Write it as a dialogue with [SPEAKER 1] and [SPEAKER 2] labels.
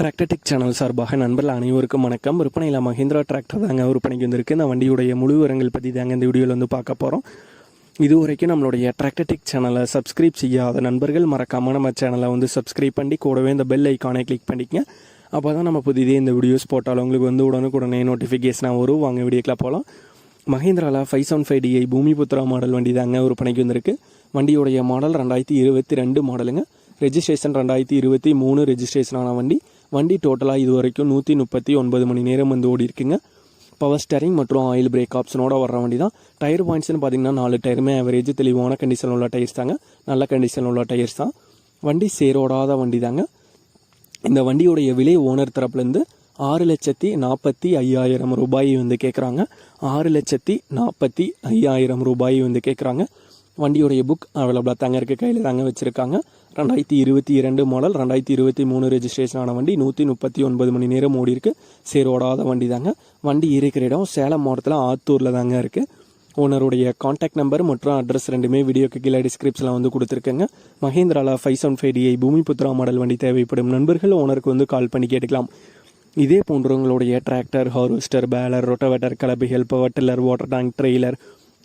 [SPEAKER 1] டிராக்டர்டிக் channel சார்பாக நண்பர்கள் அனைவருக்கும் வணக்கம். விற்பனையில் மஹிந்திரா டிராக்டர் தாங்க விற்பனைக்கு வந்திருக்கு. இந்த வண்டியுடைய முழு விவரங்கள் பற்றி தாங்க இந்த வீடியோவில் வந்து பார்க்க போகிறோம் இது வரைக்கும் நம்மளுடைய டிராக்டர்டிக் சேனலை சப்ஸ்கிரைப் செய்யாத நண்பர்கள் மறக்காமல் நம்ம சேனலை வந்து சப்ஸ்கிரைப் பண்ணி கூடவே இந்த பெல் ஐக்கானை கிளிக் பண்ணிக்கங்க. அப்போ தான் நம்ம புதிதே இந்த வீடியோஸ் போட்டாலும் உங்களுக்கு வந்து உடனுக்குடனே நோட்டிஃபிகேஷனாக வரும். வாங்க வீடியோக்கெலாம் போகலாம் மஹேந்திராவில் five seven five DI Bhoomiputra model வண்டி தாங்க விற்பனைக்கு வந்திருக்கு. வண்டியுடைய மாடல் ரெண்டாயிரத்தி இருபத்தி ரெண்டு மாடலுங்க ரெஜிஸ்ட்ரேஷன் ரெண்டாயிரத்தி இருபத்தி மூணு ரெஜிஸ்ட்ரேஷனான வண்டி. வண்டி டோட்டலாக இது வரைக்கும் நூற்றி முப்பத்தி ஒன்பது மணி நேரம் வந்து ஓடி இருக்குங்க பவர் ஸ்டேரிங் மற்றும் ஆயில் பிரேக் ஆப்ஷனோட வர வண்டி தான். டயர் பாயிண்ட்ஸ்னு பார்த்தீங்கன்னா நாலு டயருமே ஆவரேஜ் தெளிவான கண்டிஷன் உள்ள டயர்ஸ் தாங்க. நல்ல கண்டிஷன் உள்ள டயர்ஸ் தான். வண்டி சேரோடாத வண்டி தாங்க. இந்த வண்டியுடைய விலை ஓனர் தரப்புலேருந்து ஆறு லட்சத்தி நாற்பத்தி ஐயாயிரம் ரூபாய் வந்து கேட்குறாங்க ஆறு லட்சத்தி நாற்பத்தி ஐயாயிரம் ரூபாய் வந்து கேட்குறாங்க வண்டியுடைய புக் அவைலபிளாக தாங்க இருக்குது கையில் தாங்க வச்சுருக்காங்க. ரெண்டாயிரத்தி இருபத்தி இரண்டு மாடல் ரெண்டாயிரத்தி இருபத்தி மூணு ரெஜிஸ்ட்ரேஷன் ஆன வண்டி நூற்றி முப்பத்தி ஒன்பது மணி நேரம் ஓடி இருக்கு. சேரோடாத வண்டி தாங்க. வண்டி இருக்கிற இடம் சேலம் மாவட்டத்தில் ஆத்தூரில் தாங்க இருக்குது ஓனருடைய காண்டாக்ட் நம்பர் மற்றும் அட்ரஸ் ரெண்டுமே வீடியோக்கு கீழே டிஸ்கிரிப்ஷனில் வந்து கொடுத்துருக்கேங்க. மஹேந்திராலா five seven five DI Bhoomiputra model வண்டி தேவைப்படும் நண்பர்கள் ஓனருக்கு வந்து கால் பண்ணி கேட்டுக்கலாம். இதே போன்றவங்களுடைய tractor harvester baler rotavator கலப்பைகள் power tiller water tank trailer